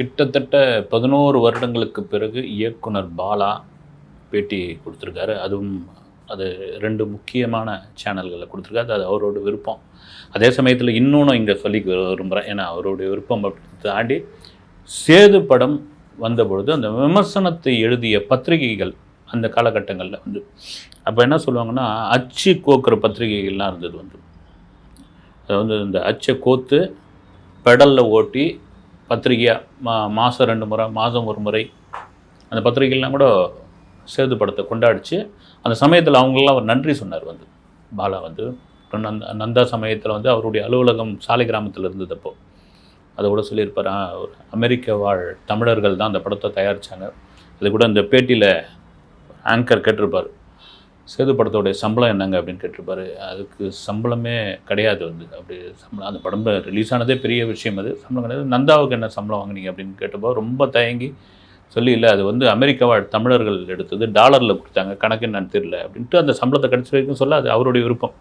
கிட்டத்தட்ட பதினோரு வருடங்களுக்கு பிறகு இயக்குனர் பாலா பேட்டி கொடுத்துருக்காரு. அதுவும் அது ரெண்டு முக்கியமான சேனல்களில் கொடுத்துருக்காரு. அது அவரோட விருப்பம். அதே சமயத்தில் இன்னொன்று இங்கே சொல்லி விரும்புகிறேன் ஏன்னா அவருடைய விருப்பம் தாண்டி சேது படம் வந்தபொழுது அந்த விமர்சனத்தை எழுதிய பத்திரிகைகள் அந்த காலகட்டங்களில் வந்து அப்போ என்ன சொல்லுவாங்கன்னா அச்சு கோக்குற பத்திரிகைகள்லாம் இருந்தது வந்து. அது வந்து இந்த அச்சை கோத்து பெடலில் ஓட்டி பத்திரிகையாக மா மாதம் ரெண்டு முறை மாதம் ஒரு முறை அந்த பத்திரிகைலாம் கூட சேது படத்தை கொண்டாடிச்சு. அந்த சமயத்தில் அவங்களெலாம் அவர் நன்றி சொன்னார் வந்து. பாலா வந்து நந்தா நந்தா சமயத்தில் வந்து அவருடைய அலுவலகம் சாலை கிராமத்தில் இருந்ததப்போ அதை கூட சொல்லியிருப்பார். ஒரு அமெரிக்க வாழ் தமிழர்கள் தான் அந்த படத்தை தயாரித்தாங்க அது கூட அந்த பேட்டியில் ஆங்கர் கேட்டிருப்பார். சேது படத்தோடைய சம்பளம் என்னங்க அப்படின்னு கேட்டிருப்பாரு. அதுக்கு சம்பளமே கிடையாது வந்து. அப்படி சம்பளம் அந்த படம் ரிலீஸ் ஆனதே பெரிய விஷயம் அது. சம்பளம் கிடையாது. நந்தாவுக்கு என்ன சம்பளம் வாங்குனீங்க அப்படின்னு கேட்டப்போ ரொம்ப தயங்கி சொல்லி இல்லை அது வந்து அமெரிக்காவா தமிழர்கள் எடுத்தது டாலரில் கொடுத்தாங்க. கணக்கு என்னன்னு தெரியல. அப்படின்ட்டு அந்த சம்பளத்தை கிடைச்ச வரைக்கும் சொல்ல அது அவருடைய விருப்பம்.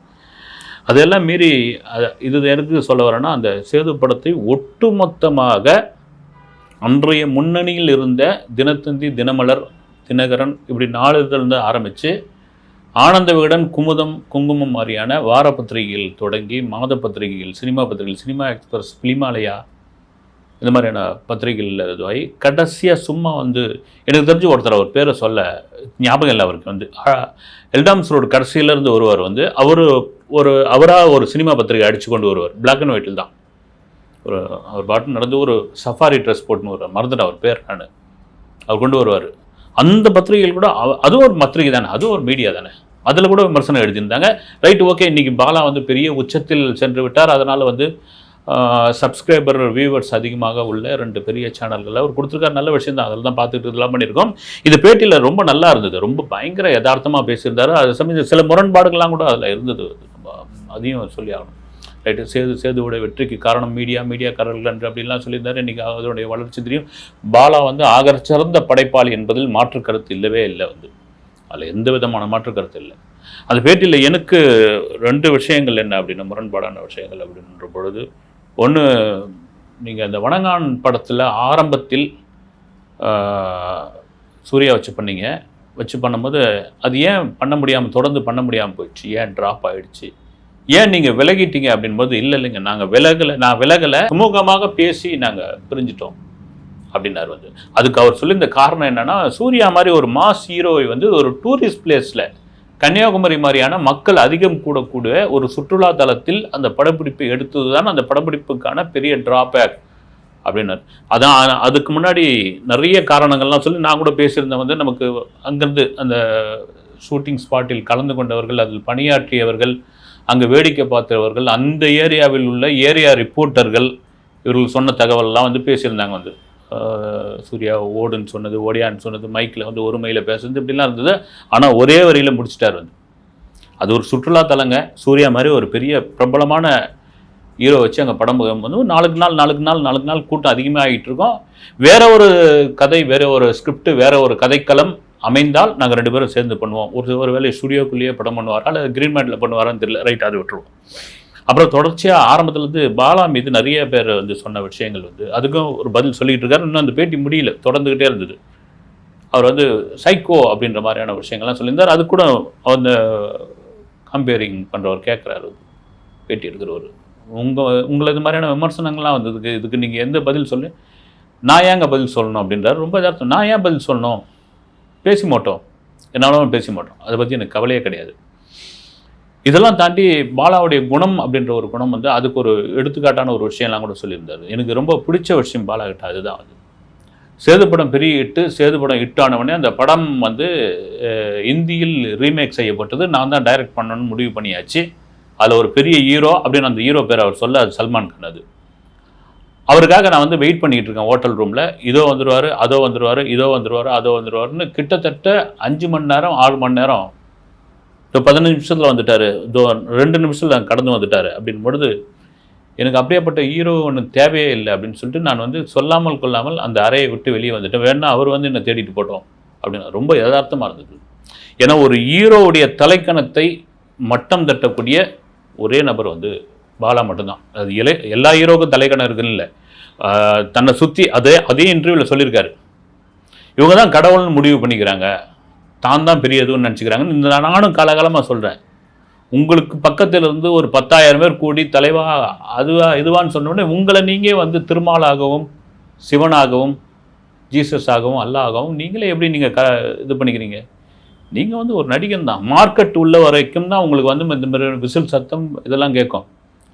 அதெல்லாம் மீறி அதை இது எனக்கு சொல்ல வரேன்னா அந்த சேது படத்தை ஒட்டுமொத்தமாக அன்றைய முன்னணியில் இருந்த தினத்தந்தி தினமலர் தினகரன் இப்படி நாளிதழ்ந்து ஆரம்பித்து ஆனந்த விகடன் குமுதம் குங்குமம் மாதிரியான வார பத்திரிகைகள் தொடங்கி மாத பத்திரிகைகள் சினிமா பத்திரிகைகள் சினிமா எக்ஸ்பிரஸ் பிலிமாலயா இந்த மாதிரியான பத்திரிகைகள் இதுவாகி கடைசியாக சும்மா வந்து எனக்கு தெரிஞ்சு ஒருத்தர் அவர் பேரை சொல்ல ஞாபகம் இல்லை அவருக்கு. வந்து எல்டாம்ஸ் ரோடு கடைசியிலேருந்து ஒருவர் வருவார் வந்து அவர் ஒரு அவராக ஒரு சினிமா பத்திரிகை அடித்து கொண்டு வருவார். பிளாக் அண்ட் ஒயிட்டில் தான். ஒரு அவர் பாட்டு நடந்து ஒரு சஃபாரி ட்ரெஸ் போட்டுன்னு வருவார். மறந்துட்டு அவர் பேர் நான். அவர் கொண்டு வருவார். அந்த பத்திரிகைகள் கூட அவ- அதுவும் ஒரு பத்திரிகை தானே அதுவும் ஒரு மீடியா தானே. அதில் கூட விமர்சனம் எழுதியிருந்தாங்க. ரைட் ஓகே இன்றைக்கி பாலா வந்து பெரிய உச்சத்தில் சென்று விட்டார். அதனால் வந்து சப்ஸ்கிரைபர் வியூவர்ஸ் அதிகமாக உள்ள ரெண்டு பெரிய சேனல்களில் அவர் கொடுத்துருக்காரு. நல்ல விஷயம் தான். அதில் தான் பார்த்துட்டு இதெல்லாம் பண்ணியிருக்கோம். இது பேட்டியில் ரொம்ப நல்லா இருந்தது. ரொம்ப பயங்கர யதார்த்தமாக பேசியிருந்தாரு. அது சமயம் சில முரண்பாடுகள்லாம் கூட அதில் இருந்தது. அதையும் சொல்லி ஆகணும். ரைட்டு சேது சேதுவோட வெற்றிக்கு காரணம் மீடியா மீடியாக்காரர்கள் என்று அப்படின்லாம் சொல்லியிருந்தார். இன்றைக்கி அதனுடைய வளர்ச்சி தெரியும். பாலா வந்து ஆகர் சிறந்த படைப்பாளி என்பதில் மாற்று கருத்து இல்லவே இல்லை வந்து. அதில் எந்த விதமான மாற்று கருத்து இல்லை. அந்த பேட்டியில் எனக்கு ரெண்டு விஷயங்கள் என்ன அப்படின்னா முரண்பாடான விஷயங்கள் அப்படின்ற பொழுது ஒன்று நீங்கள் அந்த வணங்கான் படத்தில் ஆரம்பத்தில் சூர்யா வச்சு பண்ணீங்க. வச்சு பண்ணும்போது அது ஏன் பண்ண முடியாமல் தொடர்ந்து பண்ண முடியாமல் போயிடுச்சு? ஏன் ட்ராப் ஆயிடுச்சு? ஏன் நீங்கள் விலகிட்டீங்க அப்படின்போது இல்லை இல்லைங்க நாங்கள் விலகலை நான் விலகலை. சுமூகமாக பேசி நாங்கள் பிரிஞ்சிட்டோம். அப்படின்னாரு வந்து. அதுக்கு அவர் சொல்லியிருந்த காரணம் என்னன்னா சூர்யா மாதிரி ஒரு மாஸ் ஹீரோவை வந்து ஒரு டூரிஸ்ட் பிளேஸில் கன்னியாகுமரி மாதிரியான மக்கள் அதிகம் கூடக்கூடிய ஒரு சுற்றுலா தளத்தில் அந்த படப்பிடிப்பை எடுத்தது தான் அந்த படப்பிடிப்புக்கான பெரிய ட்ராபேக் அப்படின்னாரு. அதான் அதுக்கு முன்னாடி நிறைய காரணங்கள்லாம் சொல்லி நான் கூட பேசியிருந்தேன் வந்து நமக்கு அங்கேருந்து அந்த ஷூட்டிங் ஸ்பாட்டில் கலந்து கொண்டவர்கள் அதில் பணியாற்றியவர்கள் அங்கே வேடிக்கை பார்த்தவர்கள் அந்த ஏரியாவில் உள்ள ஏரியா ரிப்போர்ட்டர்கள் இவர்கள் சொன்ன தகவல்லாம் வந்து பேசியிருந்தாங்க வந்து. சூர்யா ஓடுன்னு சொன்னது ஓடியான்னு சொன்னது மைக்கில் வந்து ஒரு மையில் பேசுறது இப்படிலாம் இருந்தது. ஆனால் ஒரே வரியில் முடிச்சிட்டார் வந்து. அது ஒரு சுற்றுலா தலங்க. சூர்யா மாதிரி ஒரு பெரிய பிரபலமான ஹீரோ வச்சு அங்கே படம் வந்து நாளுக்கு நாள் நாளுக்கு நாள் நாளுக்கு நாள் கூட்டம் அதிகமாக ஆகிட்டு இருக்கோம். வேற ஒரு கதை வேற ஒரு ஸ்கிரிப்ட் வேற ஒரு கதைக்களம் அமைந்தால் நாங்கள் ரெண்டு பேரும் சேர்ந்து பண்ணுவோம். ஒரு ஒரு வேலை ஸ்டுடியோக்குள்ளேயே படம் பண்ணுவாரா அல்லது கிரீன் மேட்டில் பண்ணுவாரான்னு தெரியல. ரைட் அது விட்டுருவோம். அப்புறம் தொடர்ச்சியாக ஆரம்பத்துலேருந்து பாலா மீது நிறைய பேர் வந்து சொன்ன விஷயங்கள் வந்து அதுக்கும் ஒரு பதில் சொல்லிகிட்டு இருக்காரு. இன்னும் அந்த பேட்டி முடியல தொடர்ந்துக்கிட்டே இருந்தது. அவர் வந்து சைக்கோ அப்படின்ற மாதிரியான விஷயங்கள்லாம் சொல்லியிருந்தார். அது கூட அந்த கம்பேரிங் பண்ணுறவர் கேட்குறாரு பேட்டி எடுக்கிறவர். உங்கள் உங்களை இது மாதிரியான விமர்சனங்கள்லாம் வந்ததுக்கு இதுக்கு நீங்கள் எந்த பதில் சொல்லு நான் ஏங்க பதில் சொல்லணும் அப்படின்றாரு. ரொம்ப யதார்த்தம். நான் ஏன் பதில் சொல்லணும்? பேசி மாட்டோம். என்னாலும் பேசி மாட்டோம். அதை பற்றி எனக்கு கவலையே கிடையாது. இதெல்லாம் தாண்டி பாலாவுடைய குணம் அப்படின்ற ஒரு குணம் வந்து அதுக்கு ஒரு எடுத்துக்காட்டான ஒரு விஷயம்லாம் கூட சொல்லியிருந்தாரு. எனக்கு ரொம்ப பிடிச்ச விஷயம் பாலா கிட்ட அதுதான் அது. சேது படம் பெரிய இட்டு சேது படம் ஹிட் ஆனவொடனே அந்த படம் வந்து இந்தியில் ரீமேக் செய்யப்பட்டது. நான் தான் டைரக்ட் பண்ணணும்னு முடிவு பண்ணியாச்சு. அதில் ஒரு பெரிய ஹீரோ அப்படின்னு அந்த ஹீரோ பேர் அவர் சொல்ல அது சல்மான் கான் அது. அவருக்காக நான் வந்து வெயிட் பண்ணிகிட்டு இருக்கேன் ஹோட்டல் ரூமில் இதோ வந்துடுவார் அதோ வந்துடுவார் இதோ வந்துடுவார் அதோ வந்துருவாருன்னு கிட்டத்தட்ட அஞ்சு மணி நேரம் ஆறு மணி நேரம் ஸோ பதினஞ்சு நிமிஷத்தில் வந்துட்டார். இதோ ரெண்டு நிமிஷத்தில் கடந்து வந்துட்டார். அப்படின் பொழுது எனக்கு அப்படியேப்பட்ட ஹீரோ ஒன்று தேவையே இல்லை அப்படின்னு சொல்லிட்டு நான் வந்து சொல்லாமல் கொள்ளாமல் அந்த அறையை விட்டு வெளியே வந்துட்டேன். வேணா அவர் வந்து என்னை தேடிட்டு போட்டோம். அப்படின்னு ரொம்ப யதார்த்தமாக இருந்தது. ஏன்னா ஒரு ஹீரோவுடைய தலைக்கணத்தை மட்டம் தட்டக்கூடிய ஒரே நபர் வந்து பாலா மட்டும்தான். அது இலை எல்லா ஹீரோக்கும் தலைக்கணம் இருக்குன்னு இல்லை. தன்னை சுற்றி அதே அதே இன்டர்வியூவில் சொல்லியிருக்காரு. இவங்க தான் கடவுள்னு முடிவு பண்ணிக்கிறாங்க. தான் தான் பெரியதுன்னு நினச்சிக்கிறாங்க இந்த நானும் காலகாலமாக சொல்கிறேன் உங்களுக்கு பக்கத்தில் இருந்து ஒரு பத்தாயிரம் பேர் கூடி தலைவா அதுவா இதுவான்னு சொன்னோடனே உங்களை நீங்கள் வந்து திருமாலாகவும் சிவனாகவும் ஜீசஸ் ஆகவும் அல்லாஹாகவும் நீங்களே எப்படி நீங்கள் க இது பண்ணிக்கிறீங்க? நீங்கள் வந்து ஒரு நடிகன் தான் மார்க்கெட் உள்ள வரைக்கும் தான் உங்களுக்கு வந்து இந்த மாதிரி விசில் சத்தம் இதெல்லாம் கேட்கும்.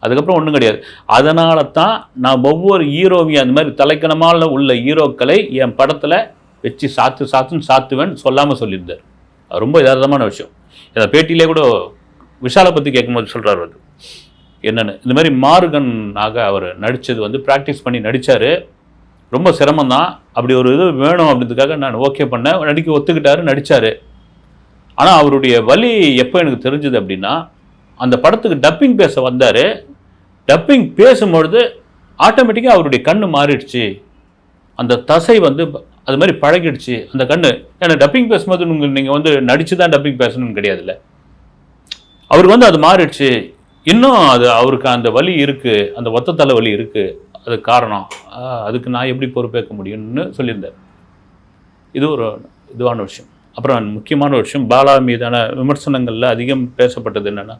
அதுக்கப்புறம் ஒன்றும் கிடையாது. அதனால தான் நான் ஒவ்வொரு ஹீரோவையும் அந்த மாதிரி தலைக்கணமாக உள்ள ஹீரோக்களை என் படத்தில் வச்சு சாத்து சாத்துன்னு சாத்துவேன் சொல்லாமல் சொல்லியிருந்தார். அது ரொம்ப யதார்த்தமான விஷயம். இதை பேட்டியிலே கூட விஷாலை பற்றி கேட்கும்போது சொல்கிறார் அது என்னென்னு இந்த மாதிரி மார்கனாக அவர் நடித்தது வந்து ப்ராக்டிஸ் பண்ணி நடித்தார் ரொம்ப சிரமம் தான் அப்படி ஒரு இது வேணும் அப்படின்றதுக்காக நான் ஓகே பண்ணேன். நடிக்க ஒத்துக்கிட்டாரு நடித்தார் ஆனால் அவருடைய வலி எப்போ எனக்கு தெரிஞ்சது அப்படின்னா அந்த படத்துக்கு டப்பிங் பேச வந்தார். டப்பிங் பேசும்பொழுது ஆட்டோமேட்டிக்காக அவருடைய கண் மாறிடுச்சு. அந்த தசை வந்து அது மாதிரி பழகிடுச்சு. அந்த கண்ணு ஏன்னா டப்பிங் பேசும்போது உங்களுக்கு நீங்கள் வந்து நடித்து தான் டப்பிங் பேசணும்னு கிடையாதுல்ல. அவருக்கு வந்து அது மாறிடுச்சு. இன்னும் அது அவருக்கு அந்த வலி இருக்குது அந்த ஒத்த தலை வலி இருக்குது அது காரணம். அதுக்கு நான் எப்படி பொறுப்பேற்க முடியும்னு சொல்லியிருந்தார். இது ஒரு இதுவான விஷயம். அப்புறம் முக்கியமான விஷயம் பாலா மீதான விமர்சனங்களில் அதிகம் பேசப்பட்டது என்னென்னா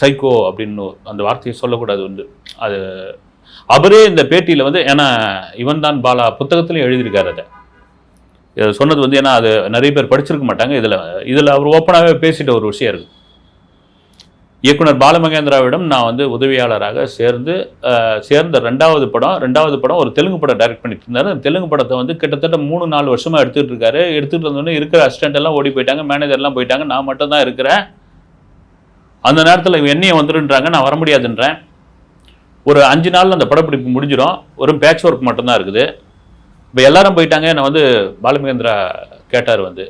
சைக்கோ அப்படின்னு அந்த வார்த்தையை சொல்லக்கூடாது வந்து. அது அவரே இந்த பேட்டியில் வந்து ஏன்னா இவன் தான் பாலா புத்தகத்திலையும் எழுதியிருக்காரு அதை. சொன்னது வந்து ஏன்னா அது நிறைய பேர் படிச்சிருக்க மாட்டாங்க. இதில் இதில் அவர் ஓப்பனாகவே பேசிட்ட ஒரு விஷயம் இருக்குது இயக்குனர் பாலமகேந்திராவிடம் நான் வந்து உதவியாளராக சேர்ந்து சேர்ந்த ரெண்டாவது படம் ரெண்டாவது படம் ஒரு தெலுங்கு படம் டைரக்ட் பண்ணிட்டு இருந்தார். அந்த தெலுங்கு படத்தை வந்து கிட்டத்தட்ட மூணு நாலு வருஷமாக எடுத்துகிட்டு இருக்காரு. எடுத்துகிட்டு இருந்தோடனே இருக்கிற அசிஸ்டன்ட் எல்லாம் ஓடி போயிட்டாங்க மேனேஜர்லாம் போயிட்டாங்க. நான் மட்டும் தான் இருக்கிறேன். அந்த நேரத்தில் என்னையும் வந்துருன்றாங்க நான் வர முடியாதுன்றேன். ஒரு அஞ்சு நாளில் அந்த படப்பிடிப்பு முடிஞ்சிடும் ஒரு பேட்ச் ஒர்க் மட்டும்தான் இருக்குது. இப்போ எல்லாரும் போயிட்டாங்க. என்னை வந்து பாலமகேந்திரா கேட்டார் வந்து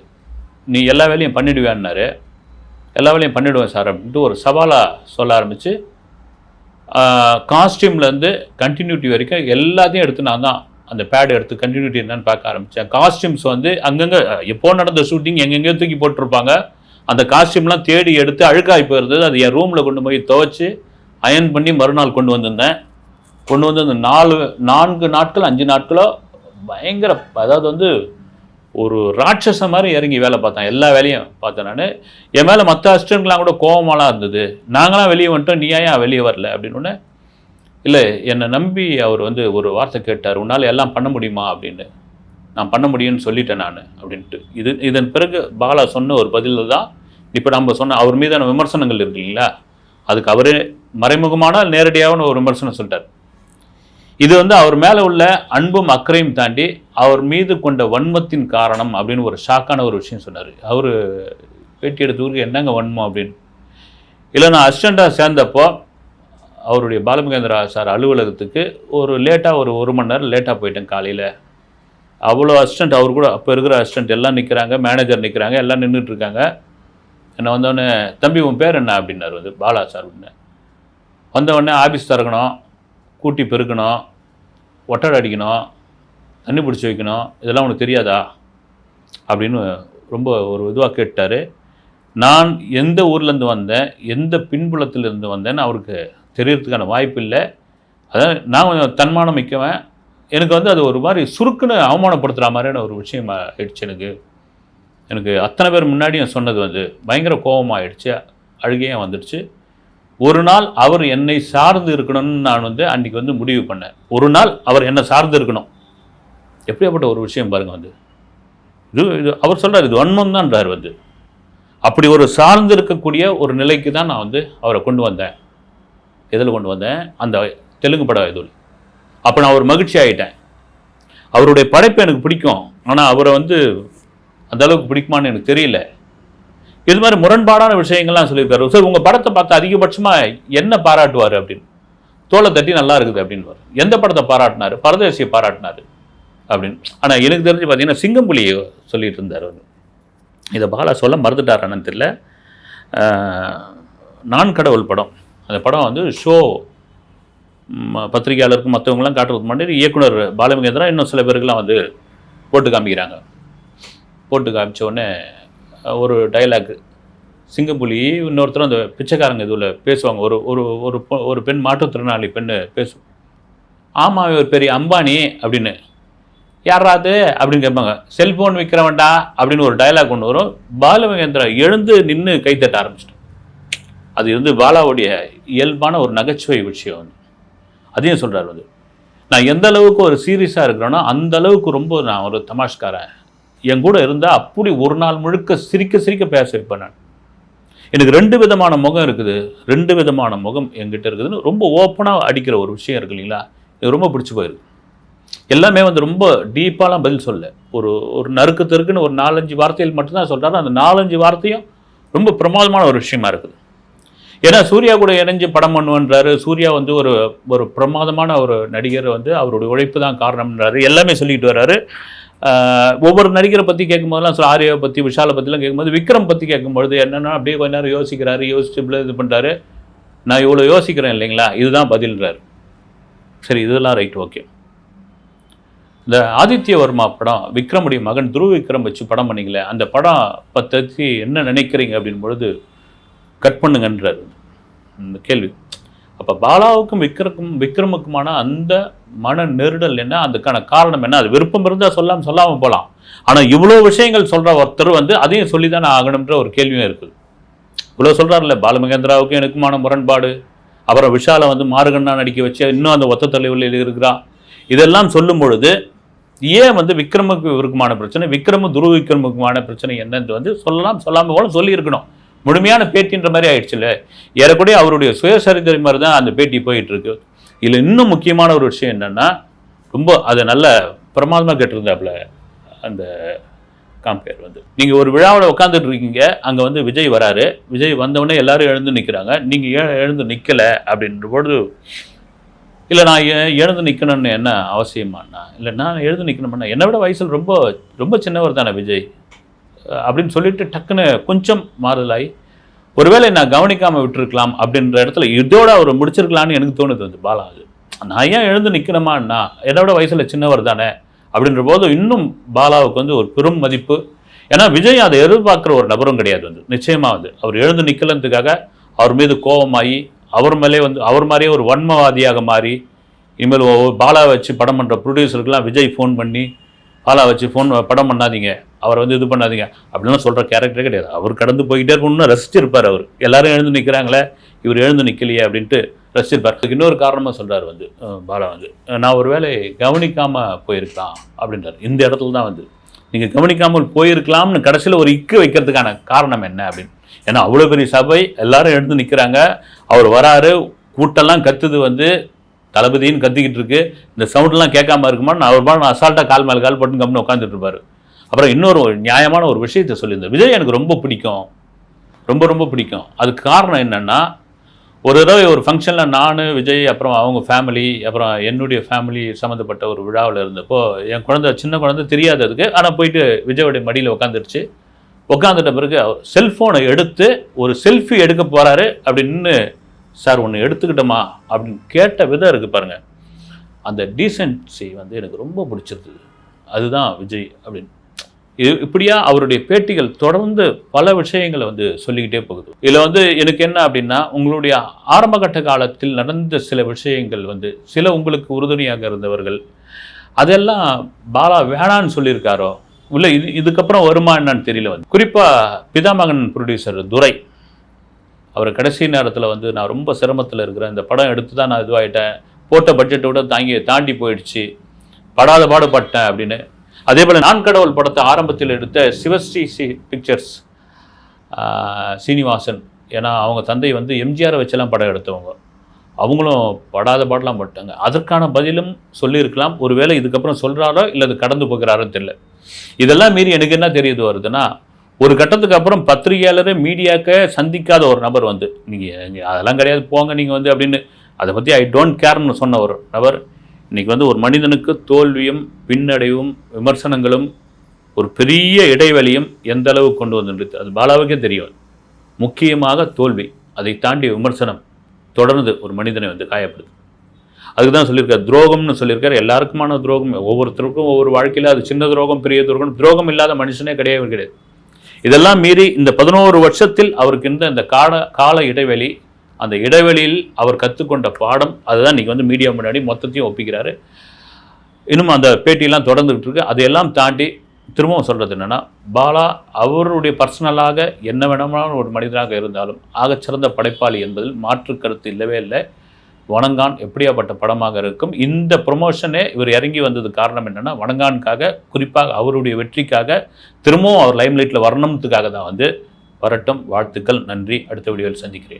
நீ எல்லா வேலையும் பண்ணிடுவேன்னாரு எல்லா வேலையும் பண்ணிடுவேன் சார் அப்படின்ட்டு ஒரு சவாலாக சொல்ல ஆரம்பித்து காஸ்டியூம்லேருந்து கண்டினியூட்டி வரைக்கும் எல்லாத்தையும் எடுத்து நான் தான் அந்த பேட் எடுத்து கண்டினியூட்டி என்னன்னு பார்க்க ஆரம்பித்தேன் காஸ்டியூம்ஸ் வந்து அங்கங்கே எப்போ நடந்த ஷூட்டிங் எங்கெங்கேயோ தூக்கி போட்டிருப்பாங்க. அந்த காஸ்டியூம்லாம் தேடி எடுத்து அழுக்காகி போயிருந்தது. அது என் ரூமில் கொண்டு போய் துவைச்சி அயன் பண்ணி மறுநாள் கொண்டு வந்திருந்தேன். கொண்டு வந்து அந்த நாலு நான்கு நாட்கள் அஞ்சு நாட்களோ பயங்கர அதாவது வந்து ஒரு ராட்சச மாதிரி இறங்கி வேலை பார்த்தேன். எல்லா வேலையும் பார்த்தேன் நான். என் மேலே மற்ற அசிஸ்டன்ட்லாம் கூட கோபமாலாம் இருந்தது. நாங்களாம் வெளியே வந்துட்டோம். நீ ஏன் வெளியே வரல? அப்படின்னு இல்லை என்னை நம்பி அவர் வந்து ஒரு வார்த்தை கேட்டார். உன்னால் எல்லாம் பண்ண முடியுமா? அப்படின்னு. நான் பண்ண முடியும்னு சொல்லிட்டேன் நான் அப்படின்ட்டு. இது இதன் பிறகு பாலா சொன்ன ஒரு பதிலில் தான் இப்போ நம்ம சொன்ன அவர் மீதான விமர்சனங்கள் இருக்கு இல்லைங்களா? அதுக்கு அவரே மறைமுகமான நேரடியாகனு ஒரு விமர்சனம் சொல்லிட்டார். இது வந்து அவர் மேலே உள்ள அன்பும் அக்கறையும் தாண்டி அவர் மீது கொண்ட வன்மத்தின் காரணம் அப்படின்னு ஒரு ஷாக்கான ஒரு விஷயம் சொன்னார். அவர் பேட்டி எடுத்தவருக்கு என்னங்க வன்மம் அப்படின்னு. இல்லை நான் அசிஸ்டண்ட்டாக சேர்ந்தப்போ அவருடைய பாலமகேந்திரா சார் அலுவலகத்துக்கு ஒரு லேட்டாக ஒரு ஒரு மணி நேரம் லேட்டாக போயிட்டேன் காலையில். அவ்வளோ அசிஸ்டண்ட் அவர் கூட அப்போ இருக்கிற அசிஸ்டண்ட் எல்லாம் நிற்கிறாங்க மேனேஜர் நிற்கிறாங்க எல்லாம் நின்றுட்டு இருக்காங்க. என்னை வந்தோடனே தம்பி உன் பேர் என்ன? அப்படின்னாரு வந்து பாலா சார் அப்படின்னு. வந்தவுடனே ஆஃபீஸ் திறக்கணும் கூட்டி பெருக்கணும் ஒட்டடை அடிக்கணும் தண்ணி பிடிச்சி வைக்கணும் இதெல்லாம் உனக்கு தெரியாதா? அப்படின்னு ரொம்ப ஒரு இதுவாக கேட்டார் நான் எந்த ஊர்லேருந்து வந்தேன் எந்த பின்புலத்திலேருந்து வந்தேன்னு அவருக்கு தெரியறதுக்கான வாய்ப்பு இல்லை. அதான் நான் கொஞ்சம் தன்மானம் மிக்கவன். எனக்கு வந்து அது ஒரு மாதிரி சுருக்குன்னு அவமானப்படுத்துகிற மாதிரியான ஒரு விஷயம் ஆயிடுச்சு எனக்கு. எனக்கு அத்தனை பேர் முன்னாடியும் சொன்னது வந்து பயங்கர கோபமாயிடுச்சு அழுகையாக வந்துடுச்சு. ஒரு நாள் அவர் என்னை சார்ந்து இருக்கணும்னு நான் வந்து அன்றைக்கி வந்து முடிவு பண்ணேன். ஒரு நாள் அவர் என்னை சார்ந்து இருக்கணும். எப்படியாப்பட்ட ஒரு விஷயம் பாருங்கள் வந்து. இது இது அவர் சொல்கிறார் இது வன்மம் தான்றார் வந்து. அப்படி ஒரு சார்ந்து இருக்கக்கூடிய ஒரு நிலைக்கு தான் நான் வந்து அவரை கொண்டு வந்தேன். எதில் கொண்டு வந்தேன்? அந்த தெலுங்கு படம் இதில் அப்போ நான் ஒரு மகிழ்ச்சி ஆகிட்டேன் அவருடைய படைப்பு எனக்கு பிடிக்கும். ஆனால் அவரை வந்து அந்த அளவுக்கு பிடிக்குமான்னு எனக்கு தெரியல. இது மாதிரி முரண்பாடான விஷயங்கள்லாம் சொல்லியிருக்காரு. சார் உங்கள் படத்தை பார்த்து அதிகபட்சமாக என்ன பாராட்டுவார் அப்படின்னு? தோலை தட்டி நல்லா இருக்குது அப்படின்னு எந்த படத்தை பாராட்டினார்? பரதேசியை பாராட்டினாரு அப்படின்னு. ஆனால் எனக்கு தெரிஞ்சு பார்த்தீங்கன்னா சிங்கம்புலியை சொல்லிட்டு இருந்தார் அவர். இதை பாலா சொல்ல மறந்துட்டாரான்னு தெரியல. நான் கடவுள் படம். அந்த படம் வந்து ஷோ பத்திரிகையாளருக்கு மற்றவங்களாம் காட்டுறதுக்கு முன்னாடி இயக்குனர் பாலமகேந்திரா இன்னும் சில பேருக்குலாம் வந்து போட்டு காமிக்கிறாங்க. போட்டு காமிச்ச உடனே ஒரு டைலாக் சிங்கப்புலி இன்னொருத்தர் அந்த பிச்சைக்காரங்க இதில் பேசுவாங்க. ஒரு ஒரு ஒரு பொ- ஒரு பெண் மாற்றுத்திறனாளி பெண் பேசும். ஆமாம் ஒரு பெரிய அம்பானி அப்படின்னு. யாராவது அப்படின்னு கேட்பாங்க. செல்ஃபோன் விற்கிறவன்டா அப்படின்னு ஒரு டயலாக் கொண்டு வரும். பாலமகேந்திரா எழுந்து நின்று கைத்தட்ட ஆரம்பிச்சிட்டோம் அது வந்து பாலாவுடைய இயல்பான ஒரு நகைச்சுவை விஷயம் வந்து அதையும் சொல்கிறார் வந்து. நான் எந்த அளவுக்கு ஒரு சீரியஸாக இருக்கிறேனோ அந்த அளவுக்கு ரொம்ப நான் ஒரு தமாஷ்காரன். என் கூட இருந்தால் அப்படி ஒரு நாள் முழுக்க சிரிக்க சிரிக்க பேச வைப்பேன் நான். எனக்கு ரெண்டு விதமான முகம் இருக்குது. ரெண்டு விதமான முகம் என்கிட்ட இருக்குதுன்னு ரொம்ப ஓப்பனாக அடிக்கிற ஒரு விஷயம் இருக்கு இல்லைங்களா? இது ரொம்ப பிடிச்சி போயிருக்கு. எல்லாமே வந்து ரொம்ப டீப்பாலாம் பதில் சொல்ல ஒரு ஒரு நறுக்கு தெருக்குன்னு ஒரு நாலஞ்சு வார்த்தைகள் மட்டும்தான் சொல்கிறாரு அந்த நாலஞ்சு வார்த்தையும் ரொம்ப பிரமாதமான ஒரு விஷயமா இருக்குது. ஏன்னா சூர்யா கூட இணைஞ்சு படம் பண்ணுவேன்றாரு. சூர்யா வந்து ஒரு ஒரு பிரமாதமான ஒரு நடிகர் வந்து அவருடைய உழைப்பு தான் காரணம்ன்றாரு. எல்லாமே சொல்லிட்டு வர்றாரு. ஒவ்வொரு நடிகரை பற்றி கேட்கும்போதெல்லாம் சொல்ல ஆரியாவை பற்றி விஷாலை பற்றிலாம் கேட்கும்போது விக்ரம் பற்றி கேட்கும்பொழுது என்னென்னா அப்படியே கொஞ்ச நேரம் யோசிக்கிறாரு யோசிச்சு இப்படி இது பண்ணுறாரு நான் இவ்வளோ யோசிக்கிறேன் இல்லைங்களா? இதுதான் பதில்றாரு சரி இதெல்லாம் ரைட் ஓகே. இந்த ஆதித்யவர்மா படம் விக்ரமுடைய மகன் துருவ விக்ரம் வச்சு படம் பண்ணீங்களே அந்த படம் பற்றி என்ன நினைக்கிறீங்க அப்படின் பொழுது கட் பண்ணுங்கன்றார். இந்த கேள்வி. அப்போ பாலாவுக்கும் விக்ரமுக்கும் விக்ரமுக்குமான அந்த மன நெருடல் என்ன? அதுக்கான காரணம் என்ன? அது விருப்பம் இருந்தால் சொல்லாமல் சொல்லாமல் போகலாம் ஆனால் இவ்வளோ விஷயங்கள் சொல்கிற ஒருத்தர் வந்து அதையும் சொல்லி தானே ஆகணுன்ற ஒரு கேள்வியும் இருக்குது. இவ்வளோ சொல்கிறார்ல பாலமகேந்திராவுக்கும் எனக்குமான முரண்பாடு. அப்புறம் விஷாலை வந்து மாறுகண்ணா நடிக்க வச்சு இன்னும் அந்த ஒத்த தலைவலியில் இருக்கிறான் இதெல்லாம் சொல்லும் பொழுது ஏன் வந்து விக்ரமுக்கு இருக்குமான பிரச்சனை? விக்ரமு துருவிக்ரமுக்குமான பிரச்சனை என்னன்னு வந்து சொல்லலாம் சொல்லாமல் போல சொல்லியிருக்கணும். முழுமையான பேட்டின்ற மாதிரி ஆயிடுச்சுல்ல? ஏறக்கூடிய அவருடைய சுயசரிதை மாதிரி தான் அந்த பேட்டி போயிட்டு இருக்கு இதில் இன்னும் முக்கியமான ஒரு விஷயம் என்னன்னா ரொம்ப அதை நல்ல பிரமாதமாக கேட்டிருந்தாப்புல அந்த காம்பேர் வந்து. நீங்கள் ஒரு விழாவில் உட்காந்துட்டு இருக்கீங்க அங்கே வந்து விஜய் வராரு. விஜய் வந்தவுடனே எல்லாரும் எழுந்து நிற்கிறாங்க நீங்கள் ஏ எழுந்து நிற்கலை அப்படின்ற பொழுது இல்லை நான் ஏ- எழுந்து நிற்கணும்னு என்ன அவசியமாண்ணா? இல்லை நான் எழுந்து நிற்கணும்னா என்னை விட வயசில் ரொம்ப ரொம்ப சின்னவர் தானே விஜய்? அப்படின்னு சொல்லிட்டு டக்குன்னு கொஞ்சம் மாறுதலாகி ஒருவேளை நான் கவனிக்காமல் விட்டுருக்கலாம் அப்படின்ற இடத்துல இதோட அவர் முடிச்சிருக்கலான்னு எனக்கு தோணுது வந்து பாலா. அது நான் ஏன் எழுந்து நிற்கணுமாண்ணா என்னோட வயசில் சின்னவர் தானே அப்படின்ற போது இன்னும் பாலாவுக்கு வந்து ஒரு பெரும் மதிப்பு. ஏன்னா விஜய் அதை எதிர்பார்க்குற ஒரு நபரும் கிடையாது வந்து. நிச்சயமாக வந்து அவர் எழுந்து நிற்கலன்றதுக்காக அவர் மீது கோபமாகி அவர் மேலே வந்து அவர் மாதிரியே ஒரு வன்மவாதியாக மாறி இனிமேல் பாலா வச்சு படம் பண்ணுற ப்ரொடியூசருக்கெலாம் விஜய் ஃபோன் பண்ணி பாலா வச்சு ஃபோன் படம் பண்ணாதீங்க. அவரை வந்து இது பண்ணாதீங்க. அப்படிலாம் சொல்கிற கேரக்டரே கிடையாது. அவர் கடந்து போய்கிட்டே இருக்கணும்னு ரசிச்சிருப்பார் அவர். எல்லாரும் எழுந்து நிற்கிறாங்களே இவர் எழுந்து நிற்கலையே அப்படின்ட்டு ரசிச்சிருப்பார் அதுக்கு இன்னொரு காரணமாக சொல்கிறார் வந்து பாலா வந்து நான் ஒரு வேலை கவனிக்காமல் போயிருக்கலாம் அப்படின்றார். இந்த இடத்துல தான் வந்து நீங்கள் கவனிக்காமல் போயிருக்கலாம்னு கடைசியில் ஒரு இக்கு வைக்கிறதுக்கான காரணம் என்ன அப்படின்னு. ஏன்னா அவ்வளோ பெரிய சபை எல்லாரும் எழுந்து நிற்கிறாங்க அவர் வராரு கூட்டெல்லாம் கத்துது வந்து தளபதின்னு கத்திக்கிட்டு இருக்கு. இந்த சவுண்ட்லாம் கேட்காம இருக்குமான்னு நான் அவர் பாடம் அசால்ட்டாக கால் மேலே கால் போட்டு கம்னு உட்காந்துட்டு இருப்பார். அப்புறம் இன்னொரு நியாயமான ஒரு விஷயத்தை சொல்லியிருந்தார் விஜய் எனக்கு ரொம்ப பிடிக்கும். ரொம்ப ரொம்ப பிடிக்கும். அதுக்கு காரணம் என்னென்னா ஒரு தடவை ஒரு ஃபங்க்ஷனில் நான் விஜய் அப்புறம் அவங்க ஃபேமிலி அப்புறம் என்னுடைய ஃபேமிலி சம்மந்தப்பட்ட ஒரு விழாவில் இருந்தப்போ என் குழந்தை சின்ன குழந்தை தெரியாததுக்கு ஆனால் போயிட்டு விஜயோடைய மடியில் உட்காந்துருச்சு உட்காந்துட்ட பிறகு அவர் செல்ஃபோனை எடுத்து ஒரு செல்ஃபி எடுக்க போகிறாரு அப்படின்னு சார் ஒன்று எடுத்துக்கிட்டோமா? அப்படின்னு கேட்ட விதம் இருக்குது பாருங்கள் அந்த டீசென்சி வந்து எனக்கு ரொம்ப பிடிச்சிருந்தது. அதுதான் விஜய் அப்படின்னு. இது இப்படியா அவருடைய பேட்டிகள் தொடர்ந்து பல விஷயங்களை வந்து சொல்லிக்கிட்டே போகுது. இதில் வந்து எனக்கு என்ன அப்படின்னா உங்களுடைய ஆரம்பகட்ட காலத்தில் நடந்த சில விஷயங்கள் வந்து சில உங்களுக்கு உறுதுணையாக இருந்தவர்கள் அதெல்லாம் பாலா வேணான்னு சொல்லியிருக்காரோ? இல்லை இது இதுக்கப்புறம் வருமா என்னன்னு தெரியல வந்து. குறிப்பாக பிதாமகன் ப்ரொடியூசர் துரை அவர் கடைசி நேரத்தில் வந்து நான் ரொம்ப சிரமத்தில் இருக்கிறேன். இந்த படம் எடுத்து தான் நான் இதுவாகிட்டேன் போட்ட பட்ஜெட்டை விட தாங்கி தாண்டி போயிடுச்சு. படாத பாடுபட்டேன் அப்படின்னு அதே போல் நான் கடவுள் படத்தை ஆரம்பத்தில் எடுத்த சிவஸ்ரீ சி பிக்சர்ஸ் சீனிவாசன். ஏன்னா அவங்க தந்தை வந்து எம்ஜிஆரை வச்செல்லாம் படம் எடுத்தவங்க. அவங்களும் படாத பாடலாம் பட்டாங்க. அதற்கான பதிலும் சொல்லியிருக்கலாம். ஒருவேளை இதுக்கப்புறம் சொல்கிறாரோ இல்லை அது கடந்து போகிறாரோ தெரியல. இதெல்லாம் மீறி எனக்கு என்ன தெரியுது வருதுன்னா ஒரு கட்டத்துக்கு அப்புறம் பத்திரிகையாளர் மீடியாக்க சந்திக்காத ஒரு நபர் வந்து நீங்கள் அதெல்லாம் கிடையாது போங்க நீங்கள் வந்து அப்படின்னு அதை பற்றி ஐ டோன்ட் கேர்னு சொன்ன ஒரு நபர் இன்றைக்கி வந்து ஒரு மனிதனுக்கு தோல்வியும் பின்னடைவும் விமர்சனங்களும் ஒரு பெரிய இடைவெளியும் எந்த அளவு கொண்டு வந்துருக்கு? அது பாலாவுக்கே தெரியும். முக்கியமாக தோல்வி. அதை தாண்டி விமர்சனம் தொடர்ந்து ஒரு மனிதனை வந்து காயப்படுது அதுக்கு தான் சொல்லியிருக்காரு துரோகம்னு சொல்லியிருக்காரு. எல்லாருக்குமான துரோகம் ஒவ்வொருத்தருக்கும் ஒவ்வொரு வாழ்க்கையில் அது சின்ன துரோகம் பெரிய துரோகம் துரோகம் இல்லாத மனுஷனே கிடையவே கிடையாது. இதெல்லாம் மீறி இந்த பதினோரு வருஷத்தில் அவருக்கு இருந்த இந்த கால கால இடைவெளி அந்த இடைவெளியில் அவர் கற்றுக்கொண்ட பாடம் அதுதான் இன்றைக்கி வந்து மீடியா முன்னாடி மொத்தத்தையும் ஒப்பிக்கிறாரு. இன்னும் அந்த பேட்டியெல்லாம் தொடர்ந்துகிட்டு இருக்கு அதையெல்லாம் தாண்டி திரும்பவும் சொல்கிறது என்னென்னா பாலா அவருடைய பர்சனலாக என்ன வேணுமான ஒரு மனிதராக இருந்தாலும் ஆகச்சிறந்த படைப்பாளி என்பதில் மாற்று கருத்து இல்லவே இல்லை. வணங்கான் எப்படியாப்பட்ட படமாக இருக்கும். இந்த ப்ரொமோஷனே இவர் இறங்கி வந்தது காரணம் என்னென்னா வணங்கானுக்காக குறிப்பாக அவருடைய வெற்றிக்காக திரும்பவும் அவர் லைம்லைட்டில் வரணுன்றதுக்காக தான் வந்து வரட்டும். வாழ்த்துக்கள். நன்றி. அடுத்த வீடியோவில் சந்திக்கிறேன்.